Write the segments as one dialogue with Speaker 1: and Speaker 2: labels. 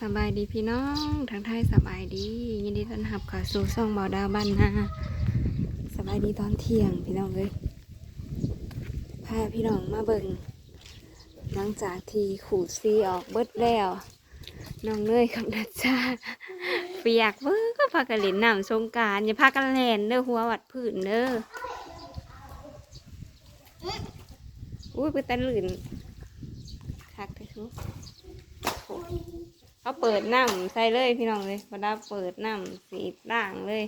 Speaker 1: สบายดีพี่น้องทางไทยสบายดี ยินดีต้อนรับเข้าสู่ช่องเบาดาวบ้านนาสบายดีตอนเที่ยงพี่น้องเลยพาพี่น้องมาเบิ่งหลังจากที่ขูดซีออกเบิดแล้วน้องเนยกับนัชชาเปียกเบิ่งก็พากันเล่นน้ำสงการอย่าพากันแล่นเด้อหัววัดพื้นเด้ออุ้ยไปตันลื่นคักแต่ชุ เขาเปิดน้ำใส่เลยพี่น้องเลยพอดาเปิดน้ำสีด่างเลย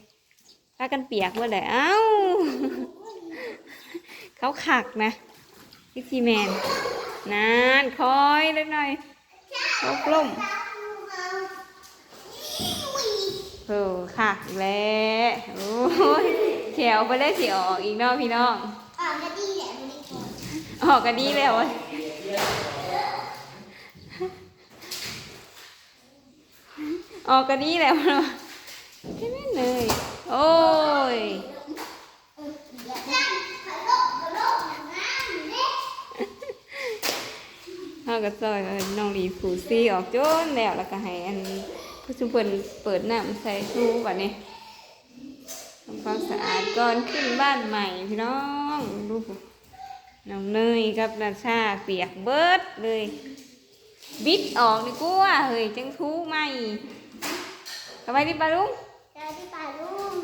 Speaker 1: ถ้ากันเปียกเมื่อไหร่เอ้าเขาขักนะพี่ซีแมนนานคอยเล็กหน่อยเขากลุ่มเออขักแล้วโอ้ยแขวไปเลยสิออกอีกเนาะพี่น้อง
Speaker 2: อ่าก็ดีแหละไม่ได้กิน
Speaker 1: ออกกันดีแล้วเว้ย ออกกันดีแล้วเนาะแค่นั้นเลยโอ้ยเขาก็ซอยเอาน้องหลีผูซี่ออกจนแล้วแล้วก็ให้อันผู้ชุมเพิ่นเปิดน้ำใส่ทูบัดนี้ทำความสะอาดก่อนขึ้นบ้านใหม่พี่น้องดูน้องเนยกับนาชาเปียกเบิดเลย บิดออกดีกว่าเฮ้ยจังทูใหม่ สบายดีปะลุง
Speaker 2: เจอที่ป่าลุง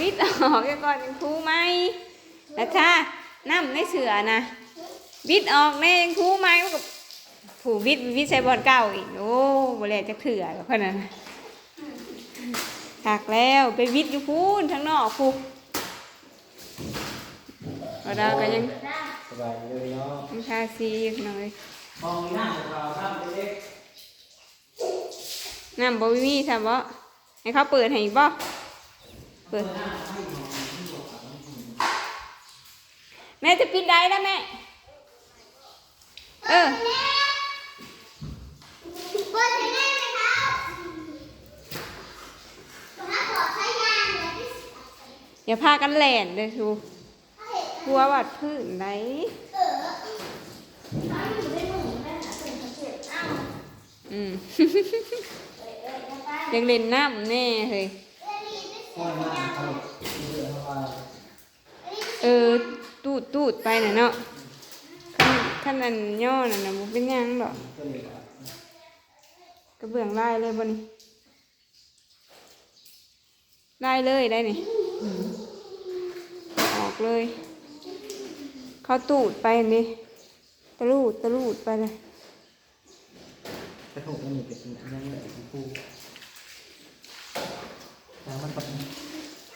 Speaker 1: บิดออกเดี๋ยวก่อนจังทูใหม่นาชาน้ำในเสือนะบิดออกแน่ยังทูใหม่มันก็ผูกวิทย์วิทย์ใช้บอลเก่าอีกโอ้บริจะเถื่อกับพนันหักแล้วไปวิทย์อยู่พูนทั้งนอกพูเราดาวก็ยัง
Speaker 3: สบายดีเลยเนาะ
Speaker 1: ยังทาซีอยู่หน่อย
Speaker 3: ห้องนั่งเราทำเล็ก
Speaker 1: น้ำบ่มีใช่บ่ ให้เขาเปิดให้อีกบ่เปิด แม่จะปิดได้แล้วแม่ เออ
Speaker 2: เปิดให้แม่ไหมครับตรงนั้นขอใช้ยางเลยที่
Speaker 1: อย่าพากันแหลนเลยชูกลัววัดพื้นไหน
Speaker 2: เออน้ อยาสิ่งเล่
Speaker 1: นน้ำแน่เฮ้ย
Speaker 2: เออ
Speaker 1: ตูดตูดไปน่ะเนาะขั้นขั้นอันย่อน่ะนะบุเป็นยังดอก
Speaker 3: ก็เลยอะ
Speaker 1: กระเบื้องลายเลยบนนี้ลายเลยได้นี่ออกเลย เขาตูดไปนี่ตะลูดตะลูดไปเลย
Speaker 3: กระถูกมันเป็นยังไงปู แล้วมันปัด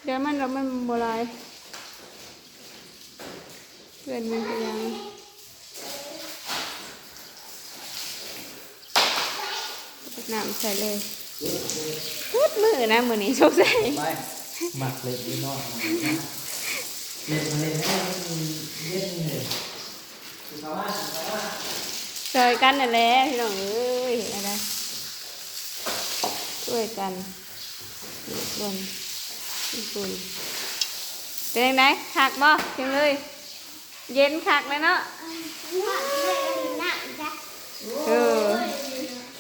Speaker 1: เดี๋ยวมันเรามันโบรายเพื่อนมันก็ยังน้ำใส่เลยพูดมือนะมือนี้โชคใส่
Speaker 3: ไปหมักเลยดีเนาะเล่นมาเล่นให้มันเล่นเลยคือเขาว่าเขาว่า
Speaker 1: ช่วยกันนั่นแหละพี่น้องเอ้ยเห็นอะไรช่วยกัน บนญี่ปุ่นเป็นยังไงคักบ่เพียงเลย เย็นคักเลยเนาะ
Speaker 2: ว่าไม่ได้หนักจ้ะ
Speaker 1: เออ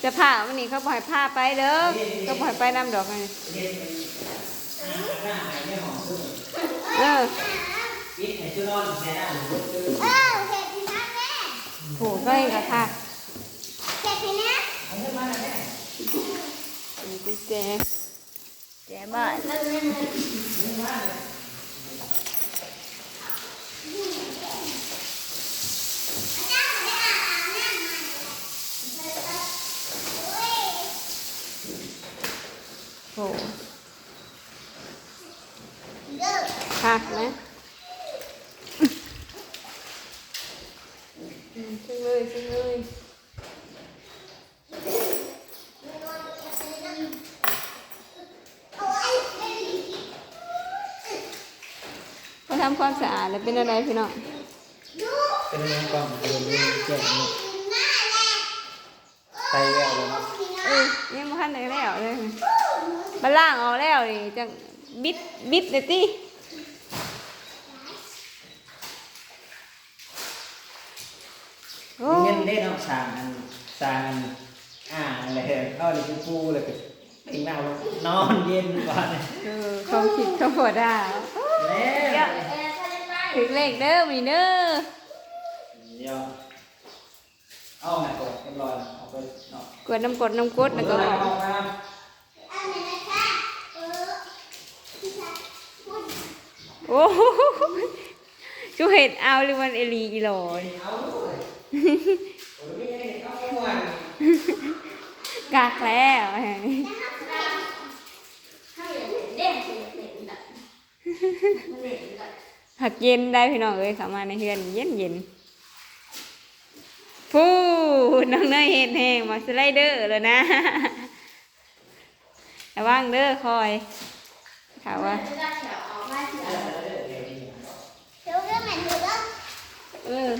Speaker 1: จะผ่าวันนี้เขาปล่อยผ้าไปเด้อเขาปล่อยไปน้ำดอกไงเออ
Speaker 3: ปิดให้ชื่อนอนแค่นั้น
Speaker 2: เออเห็ดที่นั่นแม่
Speaker 1: โหก็อีกอะค่ะ
Speaker 2: เห็ดที่นั่น
Speaker 1: มีกุญแจ แจบ้านโห
Speaker 2: เด้อ
Speaker 1: คักไหมอืมขึ้นเลยขึ้นเลย
Speaker 2: เอาไว้ไม่ได้กิน
Speaker 1: พอทำความสะอาดแล้วเป็นอะไรพี่น้อง
Speaker 2: ลูก
Speaker 3: เป็นเรื่องกล่องเป็นเรื่องเจ็บนี่
Speaker 2: กินหน้าแหละ
Speaker 3: ไตแววเลยเนาะ
Speaker 1: เออยังไม่ทันได้แล้วเลยบาล่างออกแล้วนี่จังบิดบิดเลยติโอ้
Speaker 3: เงินได้เนาะสามอันจานอ่างอะไรเข้าในกูปูเลยก็ติงหน้านอนเย็นกว่าเนี่ย
Speaker 1: เออเขาคิดเขาพอได้
Speaker 3: แล้
Speaker 2: เดี๋ยว
Speaker 3: ว
Speaker 2: เออ ถ้าได้ไหม
Speaker 1: ถึงเลขเด้อมีเด้อ
Speaker 3: เดี๋ยวเอาไหนก่อนเรียบร้อยแล้วเอาไปเนาะ
Speaker 1: กดน้ำกดน้ำกดแล้วก็ออก
Speaker 3: เอาไปเอา
Speaker 2: อันไหนนะคะเออพี่ชายพูด
Speaker 1: โอ้โหชูเห็ดเอาหรือมันเอลีอีหลอ
Speaker 3: ไป
Speaker 1: นี่
Speaker 3: เอาเลยโอ้ยไม่ได้เอาไปหวาน
Speaker 1: กากแล้ว
Speaker 2: ถ้าอย่างเด่นเด่นเด่นแบบมันเด่นแบบ
Speaker 1: หักเย็นได้พี่น้องเอ้ยเข้ามาในเฮือนเย็นเย็นฟูน้องเนยเห็ดแหงมาสไลเดอร์เลยนะระวังเด้อคอยถามว่า
Speaker 2: เออองไหนเด้อง
Speaker 1: เออ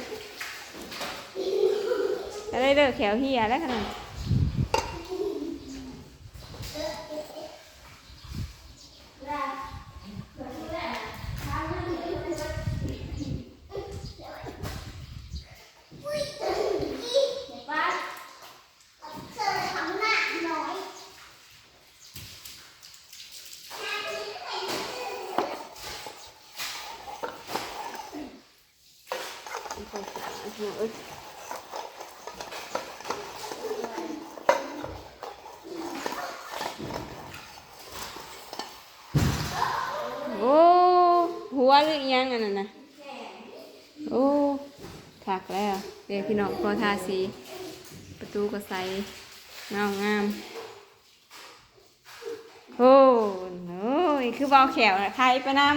Speaker 1: สไลเดอร์แขวเฮียแล้วขนาด เอ้ยโอ้หัวหรือยังอันนั้นนะโอ้ถักแล้วเดี๋ยวพี่น้องพอทาสี ประตูก็ใสเงางามโอ้โอ้ยคือเบาแขวนะใครไปนำ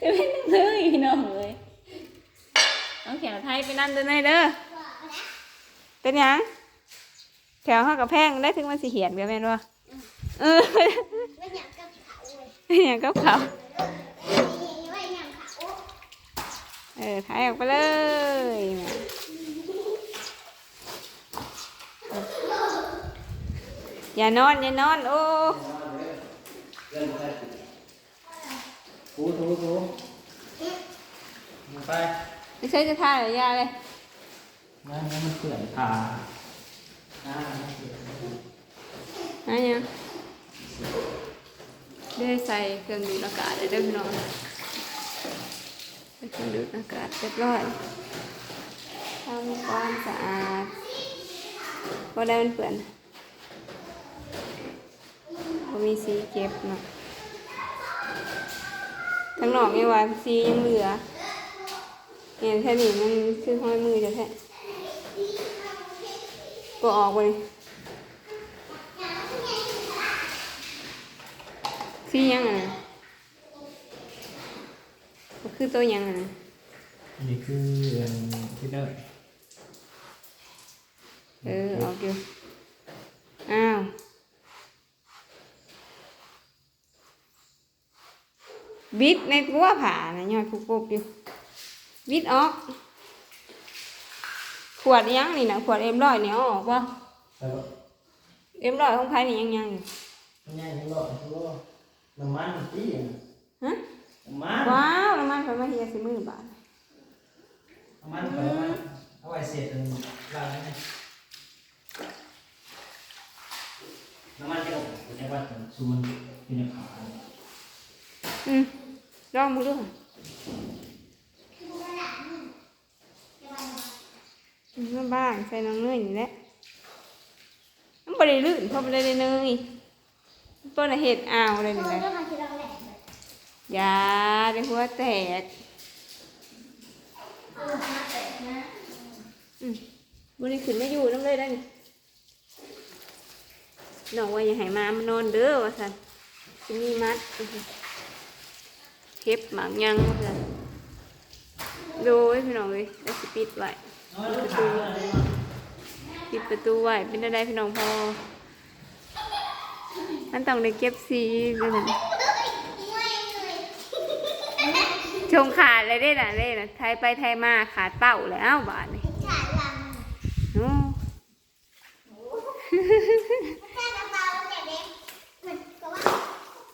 Speaker 1: เดี๋ยวไม่ต้องเลยพี่น้องเลยเอา แขวไทยไปนั่นเด้อไยเด้อเป็นหยังแขวห้ากับแพงได้ถึงมันสิเหียนกันแม่นวะเออ
Speaker 2: ไม่อยากกับเขาเลย
Speaker 1: เป็นหยังกับเขา
Speaker 2: ไม่อยากเขา
Speaker 1: เออถ่ายออกไปเลยอย่านอนอย่านอนโอ้
Speaker 3: เริ่มได้ถูถูถูไป
Speaker 1: ไม่ใช่จะถ่ายหรือยาเลย
Speaker 3: นั่นมันเปื่อนขาอ่ามันเปื่อน
Speaker 1: อะยังได้ใส่เครื่องดูดอากาศเลยเด้อพี่น้องใส่เครื่องดูดอากาศเรียบร้อยทำความสะอาดพอได้มันเปื่อนพอมีสีเก็บเนาะทั้งนอกยังว่าสียังเหลือ เนี่ยแค่นี้มันคือห้อยมือจะแท้ก็ออกไปเลยสียังอะนะก็คือตัวยังอะนะ
Speaker 3: นี่คือที่เนอร์
Speaker 1: เออออกอยู่อ้าวบิดในกัวผ่านะยอดคุกกบอยู่ บิดออก ขวดยังนี่นะขวดเอ็มร้อยนี่เอาออกป่ะ
Speaker 3: แล้วก็
Speaker 1: เอ็มร้อยของไผ่นี่ยังยังอยู่
Speaker 3: ง่ายๆทั้งหมดทั้งหมดน้ำมันตีอะ
Speaker 1: ฮะ
Speaker 3: น้ำมัน
Speaker 1: ว้าวน้ำมันไฟมาเฮียสิมือบาท
Speaker 3: น้ำมันไปน้ำมันเอาไว้เสร็จเป็นลายนั่นไงน้ำมันจะออกจากวัดซูมันเป็นขา
Speaker 1: อืมลองมือดูค่ะอืม น้ำบ้างใส่น้องเนยนี่แหละมันบริลื่นเพราะบริเลยเนยเปิ้ลน่ะเห็ดอ้าวเลยนี่แหละ
Speaker 2: เรื่องมาที่เราแหลก
Speaker 1: อยาเดี๋ยวหัวแตก
Speaker 2: เออมาแตกนะ
Speaker 1: อืมบริขึ้นไม่อยู่น้ำเลยได้นี่น้องว่าอย่าให้มามานอนเด้อว่าสันจะมีมัดเก็บหมากยังว่าสันดูไว้พี่น้องเลยแล้วสิปิดไว้
Speaker 3: น้อยลูกขาอะไรมา
Speaker 1: ปิดประตูไว้เป็นอะไรพี่น้องพอ มันต้องได้เก็บสีเลยนะชงขาดเลยได้น่ะเลยน่ะไทยไปไทยมาขาดเป้าแล้วบาทนี่
Speaker 2: ขาลัง
Speaker 1: โอ้
Speaker 2: ถ้ากระเป๋าแต่เด็กมันก็ว่า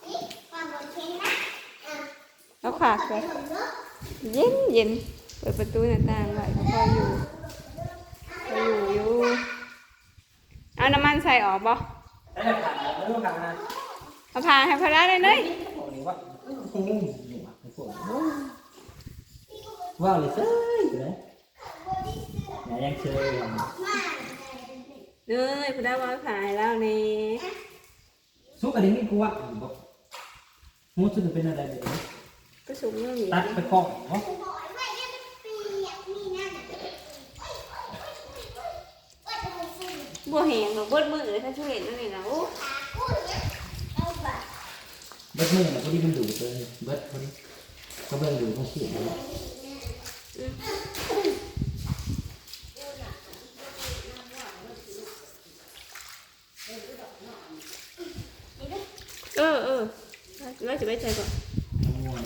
Speaker 2: นี่ความบนเชนนะอะ
Speaker 1: แล้วขาด
Speaker 2: ไป
Speaker 1: เลย
Speaker 2: ถึงเนาะ
Speaker 1: เย็นเย็นโอ้ ปิดประตูหน้าต่างไว้ก็พออยู่พออยู่อยู่ เอาน้ำมันใส่ออกบ่
Speaker 3: ได้แต่ผ่านแล้วไม่ต้องผ่านนะ
Speaker 1: เอาพาให้พอได้เลยเนย
Speaker 3: บอกเลยว่าโอ้โหหนูอะไอ้พวกว้าวเลยเซ้ยอยู่เลยไหนยังเชยอยู่
Speaker 1: เนยพอได้ว่าผ่าให้แล้วนี่
Speaker 3: ซุกอันนี้ไม่กลัวบอกมูสุดเป็นอะไรแบบนี้
Speaker 1: ก็สุกเรื่องนี้
Speaker 3: ตัดไปคล้องเนาะ
Speaker 1: บัวแหงหรอกบดมือเลยถ้าช่วยเห็นนั่นนี่นะโอ้
Speaker 3: เบิดมือน่ะพอดีมันดูดเลยเบิดพอดีก็เบิ่งดูมันขี้เลย
Speaker 1: เออเออแล้วจะไปใส่ก่อน
Speaker 3: ม่วน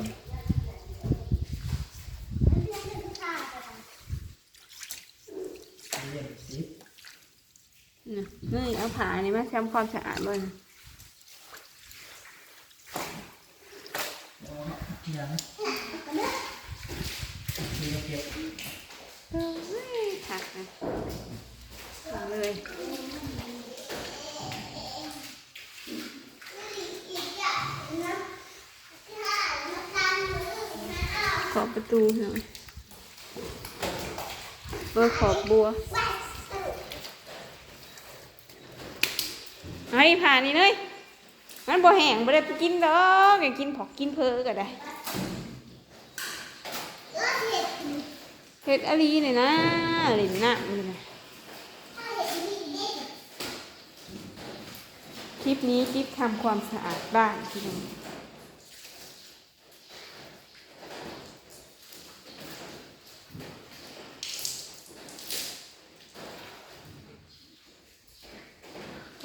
Speaker 3: เยี่ยมสิ
Speaker 1: นี่นี่เอาผ่านี่มาทำความสะอาดบ่นผักนะเอาเลยขอบประตูหน่อยเบอร์ขอบบัว ไอ้ผ่านี่เลยมันบ่แห้งบ่ได้ไปกินดอกอยากกินผอกกินเพอก็ได้เห็ดอะไรเนี่ยนะหลินน้ำนี่นะคลิปนี้คลิปทำความสะอาดบ้านที่น้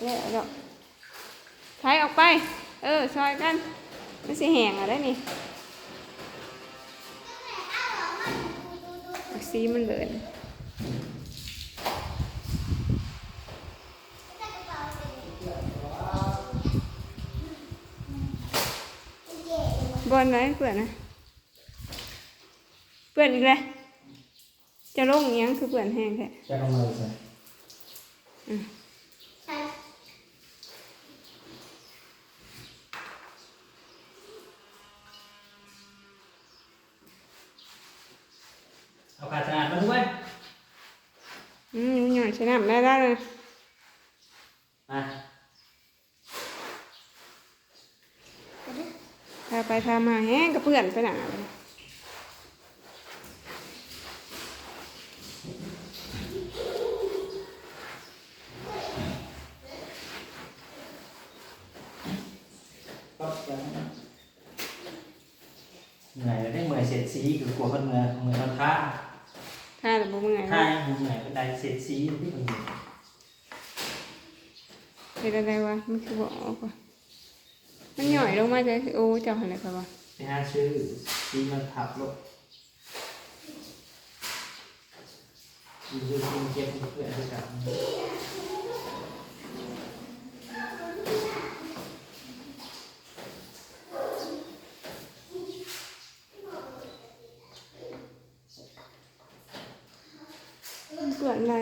Speaker 1: แล้วเดี๋ยวใช้ออกไป เออซอยกันไม่ใช่แห้งอะไรนี่สีมันเบินบอลไหนเปื่อนนะเปื่อนอีกแล้วจะลงอิหยังคือเปื่อนแห้งแท้
Speaker 3: จะลงเลยสิเอาขาสะอาดมาด้วย
Speaker 1: อืมห น่อยใช้น้ำได้แล้วเลย
Speaker 3: มา
Speaker 1: พาไปพามาแห้งกับเปื่อนไปหนาเลย
Speaker 3: ก็ยังเหนื่อยได้เหนื่อยเสร็จสีคือกลัวคนเมื่อยเมื่อยมันท่า
Speaker 1: ถ้าแต่บ่เมื่อย
Speaker 3: ท่า
Speaker 1: นะ
Speaker 3: ยังเหนื่ อยเป็นใดเสร็จสีที่มันเหนื่อย
Speaker 1: เห็นอะไรวะมันคือบอกออกว่ะมันหน่อยลงมาจะโอ้เจ้าหันอะไรครับวะ
Speaker 3: ไปหาชื่อสีมันทับลงดูดูกินเก็บเพื่อนด้วยกัน
Speaker 1: มัน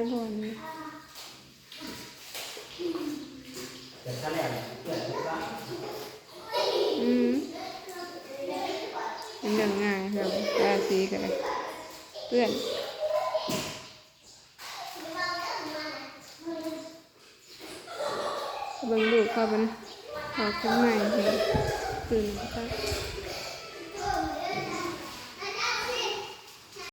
Speaker 1: เปื่อนลายบอลเลย
Speaker 3: แต่ถ้าแรกเนี่ยเพื่อนไม่ว่า
Speaker 1: อืมเป็นเรื่องง่ายครับราศีกันเลยเพื่อนเบิ่งดูเขาเป็นเขาขึ้นใหม่เห็นคืนเขา